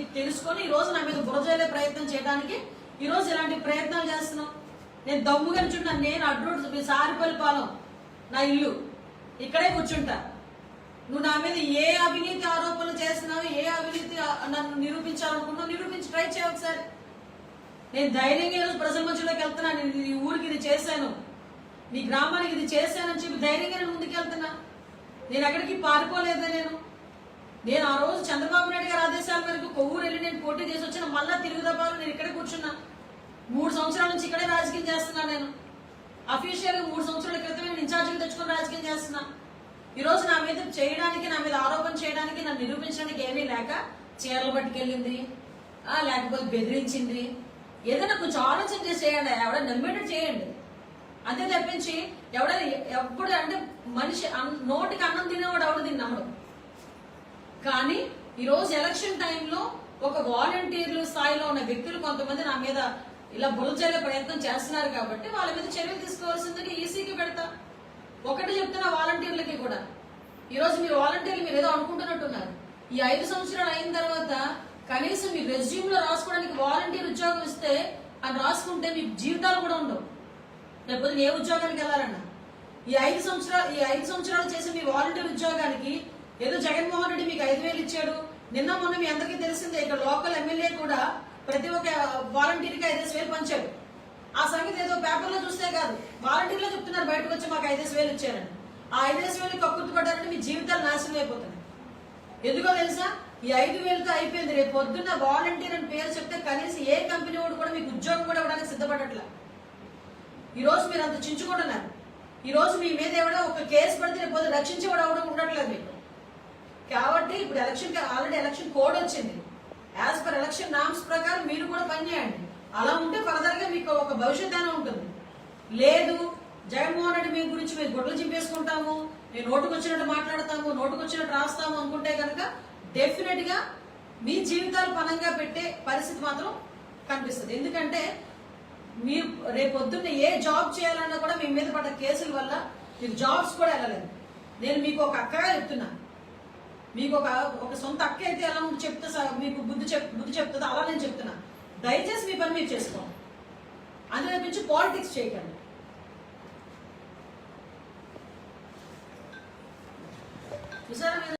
నీకు తెలుసుకొని ఈ రోజు నా మీద బురజేలే ప్రయత్నం చేయడానికి ఈ రోజు ఇలాంటి ప్రయత్నాలు చేస్తున్నావు నేను దమ్ముగా కూర్చుంటాను నేను అడ్రోడ్ సారిపల్లి పాలెం నా ఇల్లు ఇక్కడే కూర్చుంటా. నువ్వు నా మీద ఏ అవినీతి ఆరోపణలు చేస్తున్నావు ఏ అవినీతి నన్ను నిరూపించాలనుకున్నావు నిరూపించి ట్రై చేయ ఒకసారి. నేను ధైర్యంగా ఈరోజు ప్రజల మధ్యలోకి వెళ్తున్నా నేను ఈ ఊరికి ఇది చేశాను. నీ గ్రామానికి ఇది చేశానని చెప్పి ధైర్యంగా నేను ముందుకు నేను ఎక్కడికి పారిపోలేదే నేను. నేను ఆ రోజు చంద్రబాబు నాయుడు గారి ఆదేశాల మేరకు కొవ్వూరు వెళ్ళి నేను పోటీ చేసి వచ్చిన మళ్ళా తిరుగుదబారు నేను ఇక్కడే కూర్చున్నా. మూడు సంవత్సరాల నుంచి ఇక్కడే రాజకీయం చేస్తున్నా నేను. అఫీషియల్ మూడు సంవత్సరాల క్రితమే నేను ఇన్ఛార్జిగా రాజకీయం చేస్తున్నా. ఈరోజు నా మీద చేయడానికి నా మీద ఆరోపణ చేయడానికి నన్ను నిరూపించడానికి ఏమీ లేక చీరలు పట్టుకెళ్ళింది లేకపోతే బెదిరించింది. ఏదైనా కొంచెం ఆలోచన చేసి చేయండి ఎవడ నమ్మేటట్టు చేయండి. అంతే తప్పించి ఎవడైనా ఎప్పుడు అంటే మనిషి నోటికి అన్నం తినేవాడు ఎవడు తిన్నాడు కానీ ఈరోజు ఎలక్షన్ టైంలో ఒక వాలంటీర్లు స్థాయిలో ఉన్న వ్యక్తులు కొంతమంది నా మీద ఇలా బులచేలే ప్రయత్నం చేస్తున్నారు కాబట్టి వాళ్ళ మీద చర్యలు తీసుకోవాల్సిందని ఈసీకి పెడతా. ఒకటి చెప్తున్న వాలంటీర్లకి కూడా. ఈరోజు మీరు వాలంటీర్లు మీరు ఏదో అనుకుంటున్నట్టున్నారు. ఈ ఐదు సంవత్సరాలు అయిన తర్వాత కనీసం మీ రెజ్యూమ్లో రాసుకోవడానికి వాలంటీర్ ఉద్యోగం ఇస్తే అని రాసుకుంటే మీ జీవితాలు కూడా ఉండవు. లేకపోతే ఏ ఉద్యోగానికి వెళ్ళాలన్నా? ఈ ఐదు సంవత్సరాలు ఈ ఐదు సంవత్సరాలు చేసిన మీ వాలంటీర్ ఉద్యోగానికి ఏదో జగన్మోహన్ రెడ్డి మీకు ఐదు వేలు ఇచ్చాడు. నిన్న మొన్న మీ అందరికీ తెలిసిందే ఇక్కడ లోకల్ ఎమ్మెల్యే కూడా ప్రతి ఒక్క వాలంటీర్కి ఐదేసి వేలు పంచాడు. ఆ సంగతి ఏదో పేపర్లో చూస్తే కాదు. వాలంటీర్లో చెప్తున్నారు బయటకు వచ్చి మాకు ఐదేసి వేలు ఇచ్చారని. ఆ ఐదేసి వేలు కక్కుర్తుపడ్డారంటే మీ జీవితాలు నాశనం అయిపోతున్నాయి. ఎందుకో తెలుసా? ఈ ఐదు వేలతో అయిపోయింది. రేపు పొద్దున్న వాలంటీర్ అని పేరు చెప్తే కనీసం ఏ కంపెనీ వాడు కూడా మీకు ఉద్యోగం కూడా ఇవ్వడానికి సిద్ధపడట్లా? ఈరోజు మీరు అంత చించుకుంటున్నారు. ఈరోజు మీ మీద ఎవడో ఒక కేసు పడితే రేపు రక్షించేవాడు అవడం ఉండట్లేదు మీకు. కాబట్టి ఇప్పుడు ఎలక్షన్ ఆల్రెడీ ఎలక్షన్ కోడ్ వచ్చింది. యాజ్ పర్ ఎలక్షన్ నామ్స్ ప్రకారం మీరు కూడా పనిచేయండి అలా ఉంటే ఫర్దర్గా మీకు ఒక భవిష్యత్ అయినా ఉంటుంది. లేదు జగన్మోహన్ రెడ్డి మీ గురించి మీరు గుడ్లు చింపేసుకుంటాము మేము నోటుకు వచ్చినట్టు మాట్లాడతాము నోటుకు వచ్చినట్టు రాస్తాము అనుకుంటే కనుక డెఫినెట్గా మీ జీవితాలు పనంగా పెట్టే పరిస్థితి మాత్రం కనిపిస్తుంది. ఎందుకంటే మీరు రేపు పొద్దున్న ఏ జాబ్ చేయాలన్నా కూడా మీ మీద పడ్డ కేసుల వల్ల మీరు జాబ్స్ కూడా వెళ్ళలేదు. నేను మీకు ఒక అక్కగా చెప్తున్నా. మీకు ఒక ఒక సొంత అక్క అయితే ఎలా ఉండి చెప్తే మీకు బుద్ధి చెప్ బుద్ధి చెప్తుందో అలా నేను చెప్తున్నా. దయచేసి మీ పని మీరు చేసుకోండి. అందులో నుంచి పాలిటిక్స్ చేయకండి. చూసారా